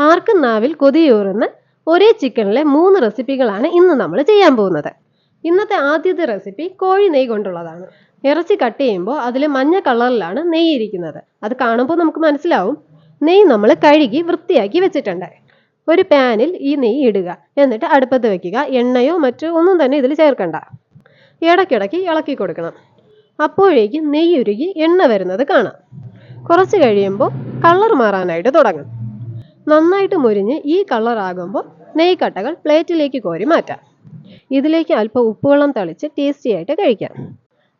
ആർക്കും നാവിൽ കൊതിയൂറുന്ന ഒരേ ചിക്കനിലെ മൂന്ന് റെസിപ്പികളാണ് ഇന്ന് നമ്മൾ ചെയ്യാൻ പോകുന്നത്. ഇന്നത്തെ ആദ്യത്തെ റെസിപ്പി കോഴി നെയ് കൊണ്ടുള്ളതാണ്. ഇറച്ചി കട്ട് ചെയ്യുമ്പോൾ അതിൽ മഞ്ഞ കളറിലാണ് നെയ്യ് ഇരിക്കുന്നത്. അത് കാണുമ്പോൾ നമുക്ക് മനസ്സിലാവും. നെയ്യ് നമ്മൾ കഴുകി വൃത്തിയാക്കി വെച്ചിട്ടുണ്ട്. ഒരു പാനിൽ ഈ നെയ്യ് ഇടുക. എന്നിട്ട് അടുപ്പത്ത് വെക്കുക. എണ്ണയോ മറ്റോ ഒന്നും തന്നെ ഇതിൽ ചേർക്കണ്ട. ഇടയ്ക്കിടയ്ക്ക് ഇളക്കി കൊടുക്കണം. അപ്പോഴേക്കും നെയ്യ് ഉരുകി എണ്ണ വരുന്നത് കാണാം. കുറച്ച് കഴിയുമ്പോൾ കളർ മാറാനായിട്ട് തുടങ്ങും. നന്നായിട്ട് മുരിഞ്ഞ് ഈ കളർ ആകുമ്പോൾ നെയ്ക്കട്ടകൾ പ്ലേറ്റിലേക്ക് കോരി മാറ്റാം. ഇതിലേക്ക് അല്പം ഉപ്പുവെള്ളം തളിച്ച് ടേസ്റ്റി ആയിട്ട് കഴിക്കാം.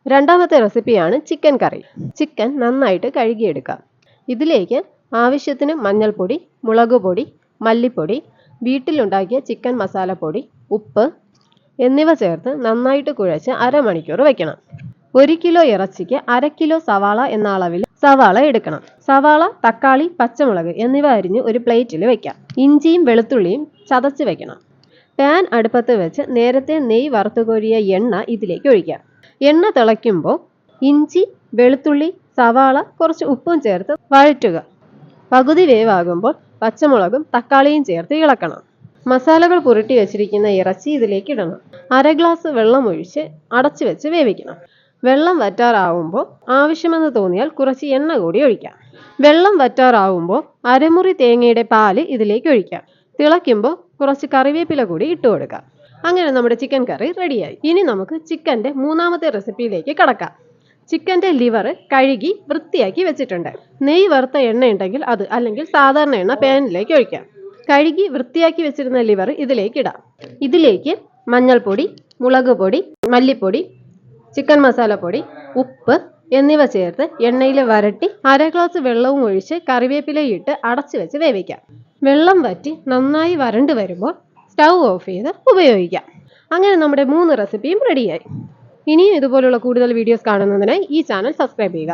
രണ്ടാമത്തെ റെസിപ്പിയാണ് ചിക്കൻ കറി ചിക്കൻ നന്നായിട്ട് കഴുകിയെടുക്കാം. ഇതിലേക്ക് ആവശ്യത്തിന് മഞ്ഞൾപ്പൊടി മുളക് പൊടി മല്ലിപ്പൊടി വീട്ടിലുണ്ടാക്കിയ ചിക്കൻ മസാലപ്പൊടി ഉപ്പ് എന്നിവ ചേർത്ത് നന്നായിട്ട് കുഴച്ച് അരമണിക്കൂർ വെക്കണം. ഒരു കിലോ ഇറച്ചിക്ക് അര കിലോ സവാള എന്ന അളവിൽ സവാള എടുക്കണം. സവാള തക്കാളി പച്ചമുളക് എന്നിവ അരിഞ്ഞ് ഒരു പ്ലേറ്റിൽ വെക്കാം. ഇഞ്ചിയും വെളുത്തുള്ളിയും ചതച്ച് വെക്കണം. പാൻ അടുപ്പത്ത് വെച്ച് നേരത്തെ നെയ് വറുത്ത് കോരിയ എണ്ണ ഇതിലേക്ക് ഒഴിക്കാം. എണ്ണ തിളയ്ക്കുമ്പോൾ ഇഞ്ചി വെളുത്തുള്ളി സവാള കുറച്ച് ഉപ്പും ചേർത്ത് വഴറ്റുക. പകുതി വേവാകുമ്പോൾ പച്ചമുളകും തക്കാളിയും ചേർത്ത് ഇളക്കണം. മസാലകൾ പുരട്ടി വെച്ചിരിക്കുന്ന ഇറച്ചി ഇതിലേക്ക് ഇടണം. അര ഗ്ലാസ് വെള്ളം ഒഴിച്ച് അടച്ചു വെച്ച് വേവിക്കണം. വെള്ളം വറ്റാറാവുമ്പോൾ ആവശ്യമെന്ന് തോന്നിയാൽ കുറച്ച് എണ്ണ കൂടി ഒഴിക്കാം. വെള്ളം വറ്റാറാവുമ്പോൾ അരമുറി തേങ്ങയുടെ പാൽ ഇതിലേക്ക് ഒഴിക്കാം. തിളയ്ക്കുമ്പോൾ കുറച്ച് കറിവേപ്പില കൂടി ഇട്ട് കൊടുക്കാം. അങ്ങനെ നമ്മുടെ ചിക്കൻ കറി റെഡിയായി. ഇനി നമുക്ക് ചിക്കന്റെ മൂന്നാമത്തെ റെസിപ്പിയിലേക്ക് കടക്കാം. ചിക്കന്റെ ലിവർ കഴുകി വൃത്തിയാക്കി വെച്ചിട്ടുണ്ട്. നെയ്യ് വറുത്ത എണ്ണ ഉണ്ടെങ്കിൽ അത് അല്ലെങ്കിൽ സാധാരണ എണ്ണ പാനിലേക്ക് ഒഴിക്കാം. കഴുകി വൃത്തിയാക്കി വെച്ചിരുന്ന ലിവർ ഇതിലേക്ക് ഇടാം. ഇതിലേക്ക് മഞ്ഞൾപ്പൊടി മുളക് പൊടി മല്ലിപ്പൊടി ചിക്കൻ മസാലപ്പൊടി ഉപ്പ് എന്നിവ ചേർത്ത് എണ്ണയിൽ വരട്ടി അര ഗ്ലാസ് വെള്ളവും ഒഴിച്ച് കറിവേപ്പിലയിട്ട് അടച്ചു വെച്ച് വേവിക്കാം. വെള്ളം വറ്റി നന്നായി വരണ്ട് വരുമ്പോൾ സ്റ്റൗ ഓഫ് ചെയ്ത് ഉപയോഗിക്കാം. അങ്ങനെ നമ്മുടെ മൂന്ന് റെസിപ്പിയും റെഡിയായി. ഇനിയും ഇതുപോലുള്ള കൂടുതൽ വീഡിയോസ് കാണുന്നതിനായി ഈ ചാനൽ സബ്സ്ക്രൈബ് ചെയ്യുക.